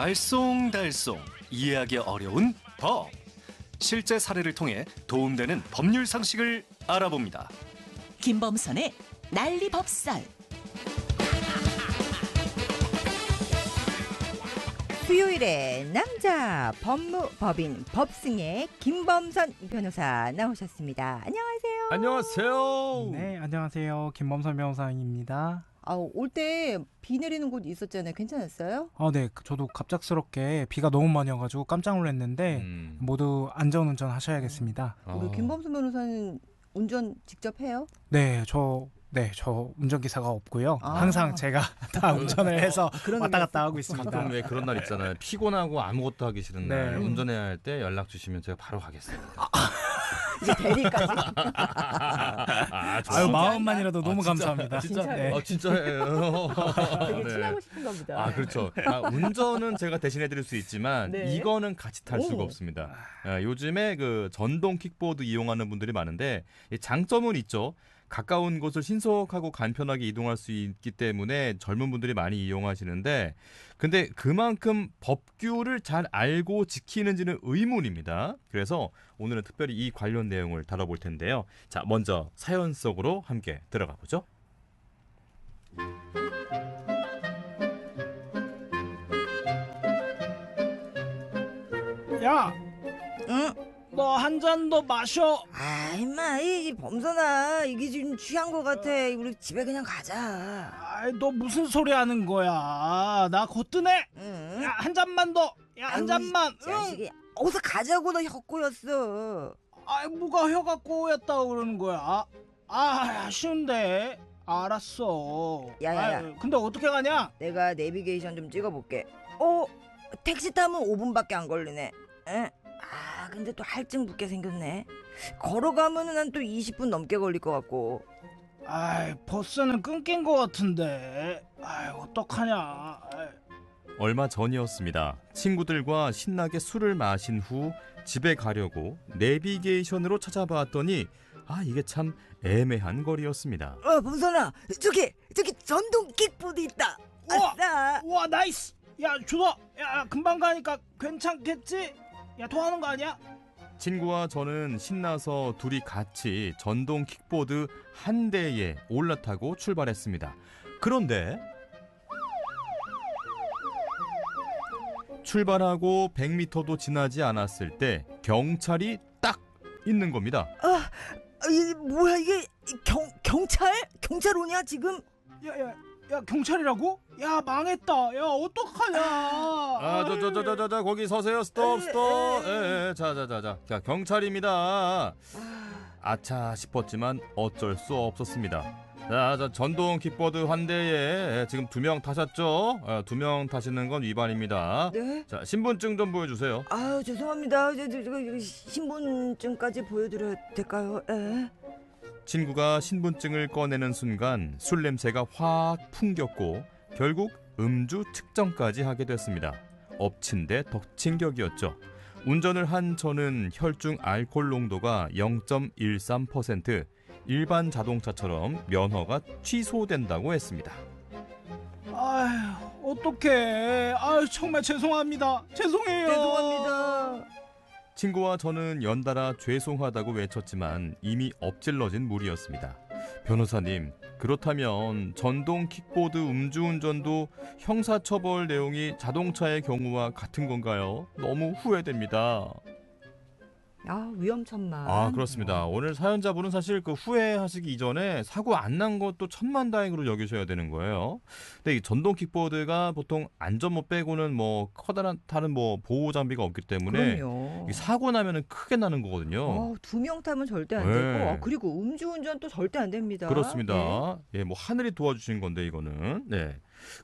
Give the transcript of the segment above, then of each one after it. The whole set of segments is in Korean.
알쏭달쏭 이해하기 어려운 법. 실제 사례를 통해 도움되는 법률 상식을 알아봅니다. 김범선의 난리 법살. 수요일에 남자 법무법인 법승의 김범선 변호사 나오셨습니다. 안녕하세요. 안녕하세요. 네, 안녕하세요. 김범선 변호사입니다. 아, 올 때 비 내리는 곳 있었잖아요. 괜찮았어요? 아, 네, 그- 저도 갑작스럽게 비가 너무 많이 와가지고 깜짝 놀랐는데 음. 모두 안전운전 하셔야겠습니다. 우리 아. 김범선 변호사는 운전 직접 해요? 네, 저, 네, 저 운전기사가 없고요. 아. 항상 제가 다 운전을 해서 그런 왔다 갔다. 하고 있습니다. 가끔 왜 그런 날 있잖아요. 피곤하고 아무것도 하기 싫은 날 네. 운전해야 할 때 연락 주시면 제가 바로 가겠습니다. 이제 대리까지. 아, 아유, 마음만이라도 너무 진짜, 감사합니다. 진짜, 네. 아, 진짜예요. 되게 네. 친하고 싶은가 보다. 아, 그렇죠. 아, 운전은 제가 대신해 드릴 수 있지만 네. 이거는 같이 탈 수가 오. 없습니다. 아, 요즘에 그 전동 킥보드 이용하는 분들이 많은데 이 장점은 있죠. 가까운 곳을 신속하고 간편하게 이동할 수 있기 때문에 젊은 분들이 많이 이용하시는데 근데 그만큼 법규를 잘 알고 지키는지는 의문입니다. 그래서 오늘은 특별히 이 관련 내용을 다뤄볼 텐데요. 자, 먼저 사연 속으로 함께 들어가 보죠. 야, 응? 너 한잔더 마셔. 아, 임마, 이 범선아, 이게 지금 취한 것 같아. 우리 집에 그냥 가자. 아이, 너 무슨 소리 하는 거야? 나 거뜬해. 응? 야, 한 잔만 더. 야, 한 잔만. 이 자식이. 어서 가자고 너 혀꼬였어. 아이, 뭐가 혀가 꼬였다고 그러는 거야? 아, 아, 아쉬운데. 알았어. 야 야 야. 아유, 근데 어떻게 가냐? 내가 내비게이션 좀 찍어볼게. 어? 택시 타면 5분밖에 안 걸리네. 에? 아, 근데 또 할증 붙게 생겼네. 걸어가면은 난또 20분 넘게 걸릴 것 같고. 아이, 버스는 끊긴 것 같은데. 아이, 어떡하냐. 아이. 얼마 전이었습니다. 친구들과 신나게 술을 마신 후 집에 가려고 내비게이션으로 찾아봤더니 아 이게 참 애매한 거리였습니다. 어, 범선아, 저기, 저기 전동 킥보드 있다. 우와! 아싸. 우와, 나이스. 야, 좋아. 야, 금방 가니까 괜찮겠지? 야, 통하는 거 아니야? 친구와 저는 신나서 둘이 같이 전동 킥보드 한 대에 올라타고 출발했습니다. 그런데 출발하고 100m도 지나지 않았을 때 경찰이 딱 있는 겁니다. 아, 이 뭐야 이게 경 경찰? 경찰 오냐 지금? 야, 야, 야, 경찰이라고? 야, 망했다. 야, 어떡하냐? 아, 저, 저, 저, 저, 저, 저, 거기 서세요. 스톱, 스톱. 예, 예, 자, 자, 자, 자. 자, 경찰입니다. 아차 싶었지만 어쩔 수 없었습니다. 자, 자 전동 킥보드 한 대에 지금 두 명 타셨죠? 아, 두명 타시는 건 위반입니다. 네. 자, 신분증 좀 보여주세요. 아유 죄송합니다. 저, 저, 저, 저, 신분증까지 보여드려야 될까요? 예. 친구가 신분증을 꺼내는 순간 술 냄새가 확 풍겼고 결국 음주 측정까지 하게 됐습니다. 엎친 데 덕친 격이었죠. 운전을 한 저는 혈중 알코올 농도가 0.13% 일반 자동차처럼 면허가 취소된다고 했습니다. 아휴, 어떡해. 아유, 정말 죄송합니다. 죄송해요. 죄송합니다. 친구와 저는 연달아 죄송하다고 외쳤지만 이미 엎질러진 물이었습니다. 변호사님, 그렇다면 전동 킥보드 음주운전도 형사처벌 내용이 자동차의 경우와 같은 건가요? 너무 후회됩니다. 아 위험천만. 아, 그렇습니다. 오늘 사연자분은 사실 그 후회하시기 이전에 사고 안 난 것도 천만다행으로 여기셔야 되는 거예요. 근데 이 전동 킥보드가 보통 안전모 빼고는 뭐 커다란 다른 뭐 보호 장비가 없기 때문에 그럼요. 이 사고 나면은 크게 나는 거거든요. 어, 두명 타면 절대 안 네. 되고 아, 그리고 음주운전 또 절대 안 됩니다. 그렇습니다. 네. 예, 뭐 하늘이 도와주신 건데 이거는. 네.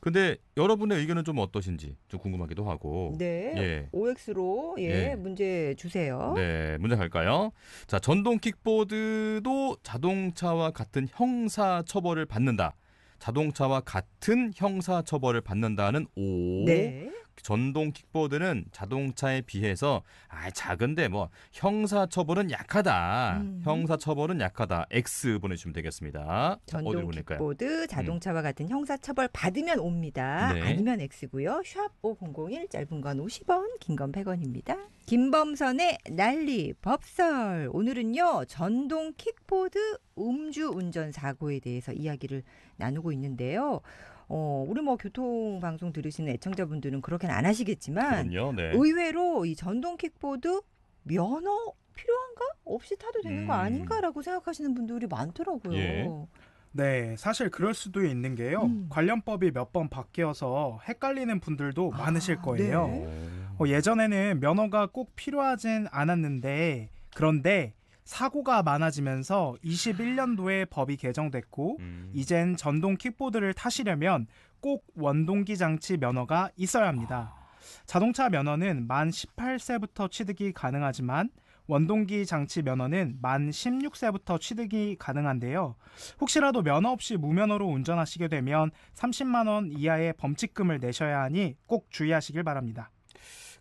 근데 여러분의 의견은 좀 어떠신지 좀 궁금하기도 하고. 네. 예. OX로 예, 예. 문제 주세요. 네, 문제 갈까요? 자, 전동 킥보드도 자동차와 같은 형사 처벌을 받는다. 자동차와 같은 형사 처벌을 받는다는 O. 네. 전동 킥보드는 자동차에 비해서 아 작은데 뭐 형사 처벌은 약하다. 음. 형사 처벌은 약하다. X 보내주시면 되겠습니다. 전동? 킥보드 자동차와 같은 형사 처벌 받으면 옵니다. 네. 아니면 X고요. 샵 5001 짧은 건 50원, 긴 건 100원입니다. 김범선의 난리 법설. 오늘은요. 전동 킥보드 음주 운전 사고에 대해서 이야기를 나누고 있는데요. 어, 우리 뭐 교통 방송 들으시는 애청자분들은 그렇게는 안 하시겠지만 그럼요. 네. 의외로 이 전동 킥보드 면허 필요한가? 없이 타도 되는 거 음. 아닌가라고 생각하시는 분들이 많더라고요. 예. 네, 사실 그럴 수도 있는 게요. 음. 관련법이 몇 번 바뀌어서 헷갈리는 분들도 아, 많으실 거예요. 네. 어, 예전에는 면허가 꼭 필요하진 않았는데 그런데 사고가 많아지면서 21년도에 법이 개정됐고 음. 이젠 전동 킥보드를 타시려면 꼭 원동기 장치 면허가 있어야 합니다. 자동차 면허는 만 18세부터 취득이 가능하지만 원동기 장치 면허는 만 16세부터 취득이 가능한데요. 혹시라도 면허 없이 무면허로 운전하시게 되면 30만 원 이하의 범칙금을 내셔야 하니 꼭 주의하시길 바랍니다.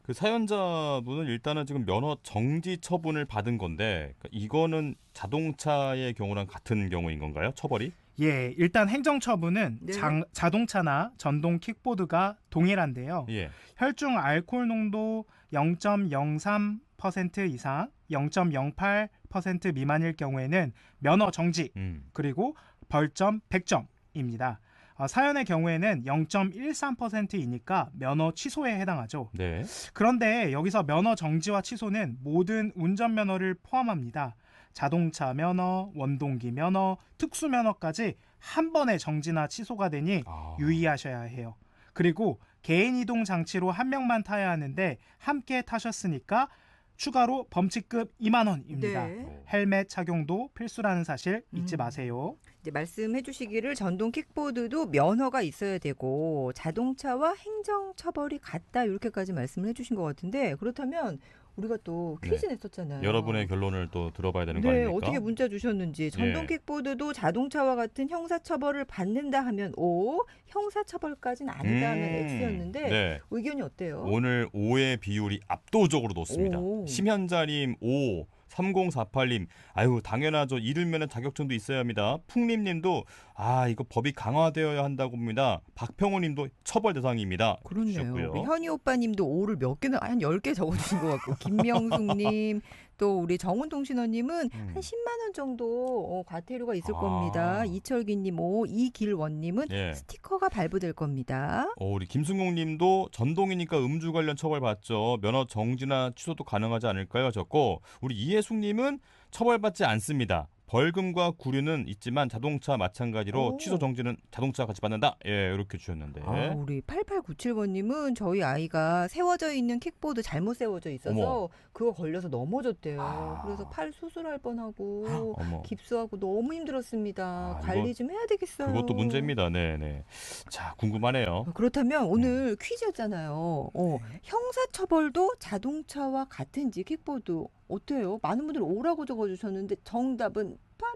그 사연자분은 일단은 지금 면허 정지 처분을 받은 건데 그러니까 이거는 자동차의 경우랑 같은 경우인 건가요? 처벌이? 예, 일단 행정처분은 네. 장- 자동차나 전동 킥보드가 동일한데요. 예. 혈중 알코올 농도 0.03% 이상, 0.08% 미만일 경우에는 면허 정지, 음. 그리고 벌점 100점입니다. 어, 사연의 경우에는 0.13%이니까 면허 취소에 해당하죠. 네. 그런데 여기서 면허 정지와 취소는 모든 운전면허를 포함합니다. 자동차 면허, 원동기 면허, 특수 면허까지 한 번에 정지나 취소가 되니 아. 유의하셔야 해요. 그리고 개인 이동 장치로 한 명만 타야 하는데 함께 타셨으니까 추가로 범칙급 2만 원입니다. 네. 헬멧 착용도 필수라는 사실 잊지 음. 마세요. 이제 말씀해 주시기를 전동 킥보드도 면허가 있어야 되고 자동차와 행정 처벌이 같다 이렇게까지 말씀을 해 주신 것 같은데 그렇다면 우리가 또 퀴즈 냈었잖아요. 여러분의 결론을 또 들어봐야 되는 거 네, 아닙니까? 어떻게 문자 주셨는지 전동 예. 킥보드도 자동차와 같은 형사 처벌을 받는다 하면 O, 형사 처벌까지는 아니다 하면 음. X였는데 네. 의견이 어때요? 오늘 5의 비율이 압도적으로 높습니다. 오. 심현자님 5, 3048님 아유 당연하죠. 이르면은 자격증도 있어야 합니다. 풍림 님도 아 이거 법이 강화되어야 한다고 봅니다. 박평호 님도 처벌 대상입니다. 그렇네요. 현희 오빠 님도 오를 몇 개는 한 10개 적어주신 것 같고 김명숙 님 또 우리 정훈통신원님은 음. 한 10만 원 정도 어, 과태료가 있을 아. 겁니다. 이철기님 오 이길원님은 예. 스티커가 발부될 겁니다. 어, 우리 김승용님도 전동이니까 음주 관련 처벌 받죠. 면허 정지나 취소도 가능하지 않을까요? 하셨고 우리 이혜숙님은 처벌받지 않습니다. 벌금과 구류는 있지만 자동차 마찬가지로 오. 취소 정지는 자동차 같이 받는다. 예, 이렇게 주셨는데. 아, 우리 8897번님은 저희 아이가 세워져 있는 킥보드 잘못 세워져 있어서 어머. 그거 걸려서 넘어졌대요. 아. 그래서 팔 수술할 뻔하고 어머. 깁스하고 너무 힘들었습니다. 아, 이거 관리 좀 해야 되겠어요. 그것도 문제입니다. 네, 네. 자, 궁금하네요. 어, 그렇다면 오늘 퀴즈였잖아요. 어, 형사처벌도 자동차와 같은지 킥보드 어때요? 많은 분들이 오라고 적어주셨는데 정답은 바로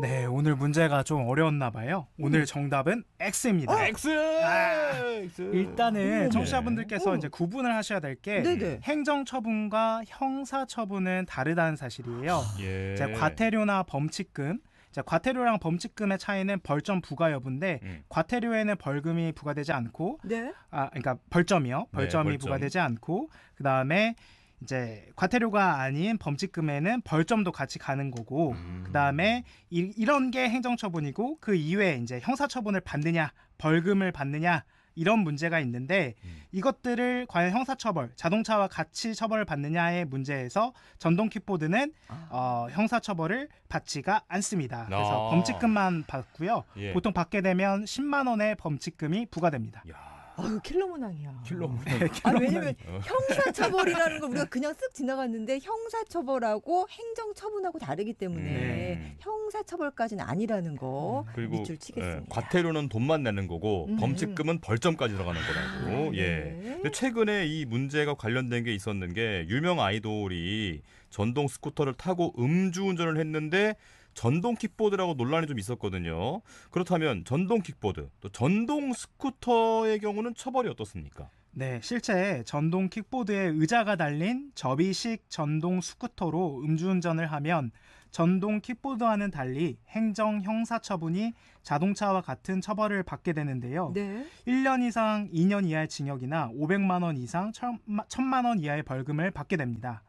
네, 오늘 문제가 좀 어려웠나 봐요. 오늘 음. 정답은 X입니다. 어? X! 아, X! 일단은 어머. 청취자분들께서 어. 이제 구분을 하셔야 될게 네네. 행정처분과 형사처분은 다르다는 사실이에요. 예. 이제 과태료나 범칙금, 이제 과태료랑 범칙금의 차이는 벌점 부과 여부인데 음. 과태료에는 벌금이 부과되지 않고 네. 아 그러니까 벌점이요. 벌점이 벌점. 부과되지 않고 그다음에 이제 과태료가 아닌 범칙금에는 벌점도 같이 가는 거고 음. 그다음에 이, 이런 게 행정처분이고 그 이외에 이제 형사처분을 받느냐 벌금을 받느냐 이런 문제가 있는데 음. 이것들을 과연 형사처벌 자동차와 같이 처벌을 받느냐의 문제에서 전동 킥보드는 아. 어, 형사처벌을 받지가 않습니다. 그래서 아. 범칙금만 받고요. 예. 보통 받게 되면 10만 원의 범칙금이 부과됩니다. 야, 아유 킬러 문항이야. 킬러 문항. 아 왜냐면 어. 형사처벌이라는 걸 우리가 그냥 쓱 지나갔는데 형사처벌하고 행정처분하고 다르기 때문에 음. 형사처벌까지는 아니라는 거 그리고 밑줄 치겠습니다. 예, 과태료는 돈만 내는 거고 음. 범칙금은 벌점까지 들어가는 거라고. 아, 예. 네. 근데 최근에 이 문제가 관련된 게 있었는 게 유명 아이돌이 전동 스쿠터를 타고 음주운전을 했는데 전동 킥보드라고 논란이 좀 있었거든요. 그렇다면 전동 킥보드 또 전동 스쿠터의 경우는 처벌이 어떻습니까? 네, 실제 전동 킥보드에 의자가 달린 접이식 전동 스쿠터로 음주운전을 하면 전동 킥보드와는 달리 행정 형사 처분이 자동차와 같은 처벌을 받게 되는데요. 네. 1년 이상 2년 이하의 징역이나 500만 원 이상 1000만 원 이하의 벌금을 받게 됩니다.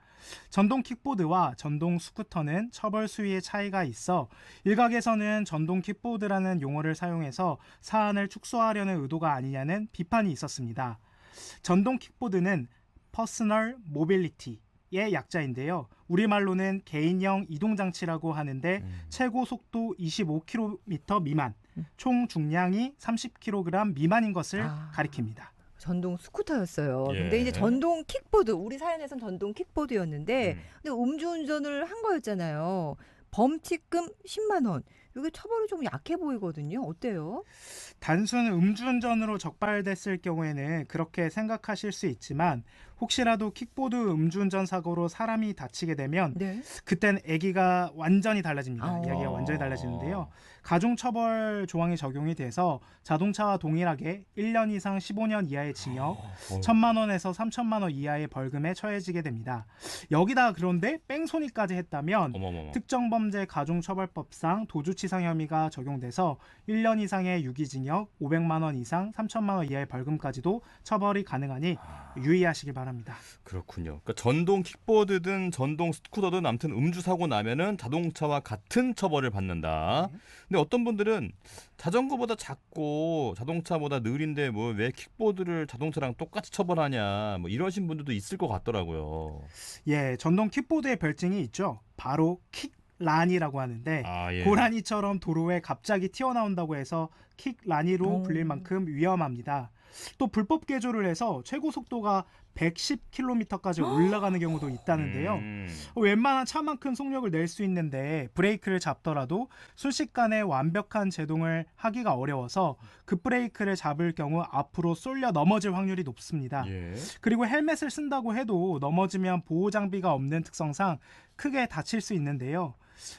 전동 킥보드와 전동 스쿠터는 처벌 수위의 차이가 있어 일각에서는 전동 킥보드라는 용어를 사용해서 사안을 축소하려는 의도가 아니냐는 비판이 있었습니다. 전동 킥보드는 퍼스널 모빌리티 의 약자인데요. 우리말로는 개인형 이동 장치라고 하는데 음. 최고 속도 25km 미만, 총 중량이 30kg 미만인 것을 아. 가리킵니다. 전동 스쿠터였어요. 예. 근데 이제 전동 킥보드 우리 사연에선 전동 킥보드였는데 음. 근데 음주운전을 한 거였잖아요. 범칙금 10만 원. 이게 처벌이 좀 약해 보이거든요. 어때요? 단순 음주운전으로 적발됐을 경우에는 그렇게 생각하실 수 있지만 혹시라도 킥보드 음주운전 사고로 사람이 다치게 되면 네. 그땐 아기가 완전히 달라집니다. 아. 이야기가 완전히 달라지는데요. 가중처벌 조항이 적용이 돼서 자동차와 동일하게 1년 이상 15년 이하의 징역, 어. 1천만 원에서 3천만 원 이하의 벌금에 처해지게 됩니다. 여기다 그런데 뺑소니까지 했다면 어머머머. 특정 범죄 가중처벌법상 도주치상 혐의가 적용돼서 1년 이상의 유기징역, 500만 원 이상 3천만 원 이하의 벌금까지도 처벌이 가능하니 유의하시길 바랍니다. 그렇군요. 그러니까 전동 킥보드든 전동 스쿠터든 아무튼 음주 사고 나면은 자동차와 같은 처벌을 받는다. 네. 근데 어떤 분들은 자전거보다 작고 자동차보다 느린데 뭐 왜 킥보드를 자동차랑 똑같이 처벌하냐 뭐 이러신 분들도 있을 것 같더라고요. 예, 전동 킥보드의 별칭이 있죠. 바로 킥 란이라고 하는데 아 예. 고라니처럼 도로에 갑자기 튀어나온다고 해서 킥 라니로 오. 불릴 만큼 위험합니다. 또 불법 개조를 해서 최고 속도가 110km까지 올라가는 경우도 있다는데요. 음. 웬만한 차만큼 속력을 낼 수 있는데 브레이크를 잡더라도 순식간에 완벽한 제동을 하기가 어려워서 급브레이크를 잡을 경우 앞으로 쏠려 넘어질 확률이 높습니다. 예. 그리고 헬멧을 쓴다고 해도 넘어지면 보호 장비가 없는 특성상 크게 다칠 수 있는데요.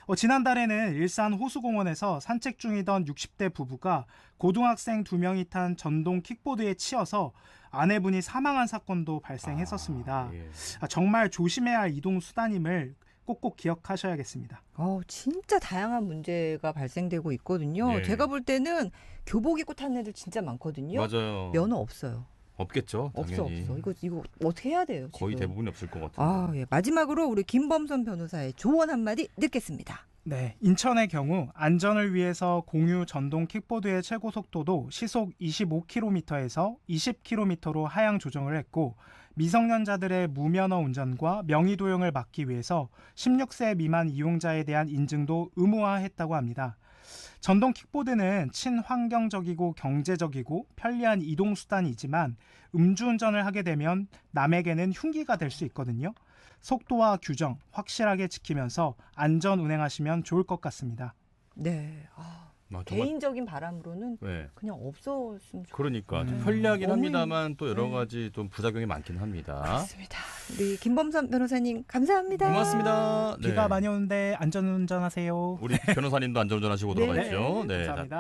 어, 지난달에는 일산 호수공원에서 산책 중이던 60대 부부가 고등학생 두 명이 탄 전동 킥보드에 치여서 아내분이 사망한 사건도 발생했었습니다. 예. 아, 정말 조심해야 할 이동 수단임을 꼭꼭 기억하셔야겠습니다. 어, 진짜 다양한 문제가 발생되고 있거든요. 예. 제가 볼 때는 교복 입고 타는 애들 진짜 많거든요. 맞아요. 면허 없어요. 없겠죠. 없어 당연히. 없어. 이거 이거 어떻게 해야 돼요? 거의 지금? 대부분이 없을 것 같아요. 아, 예. 마지막으로 우리 김범선 변호사의 조언 한마디 듣겠습니다. 네, 인천의 경우 안전을 위해서 공유 전동 킥보드의 최고 속도도 시속 25km에서 20km로 하향 조정을 했고 미성년자들의 무면허 운전과 명의 도용을 막기 위해서 16세 미만 이용자에 대한 인증도 의무화했다고 합니다. 전동 킥보드는 친환경적이고 경제적이고 편리한 이동 수단이지만 음주운전을 하게 되면 남에게는 흉기가 될 수 있거든요. 속도와 규정 확실하게 지키면서 안전 운행하시면 좋을 것 같습니다. 네. 아, 아, 정말 개인적인 바람으로는 네. 그냥 없었으면 좋겠어요. 그러니까 좀 음. 편리하긴 너무 합니다만 또 여러 네. 가지 좀 부작용이 많긴 합니다. 그렇습니다. 우리 김범선 변호사님 감사합니다. 고맙습니다. 네. 비가 많이 오는데 안전 운전하세요. 우리 변호사님도 안전운전하시고 돌아가십시오. 네, 네. 감사합니다.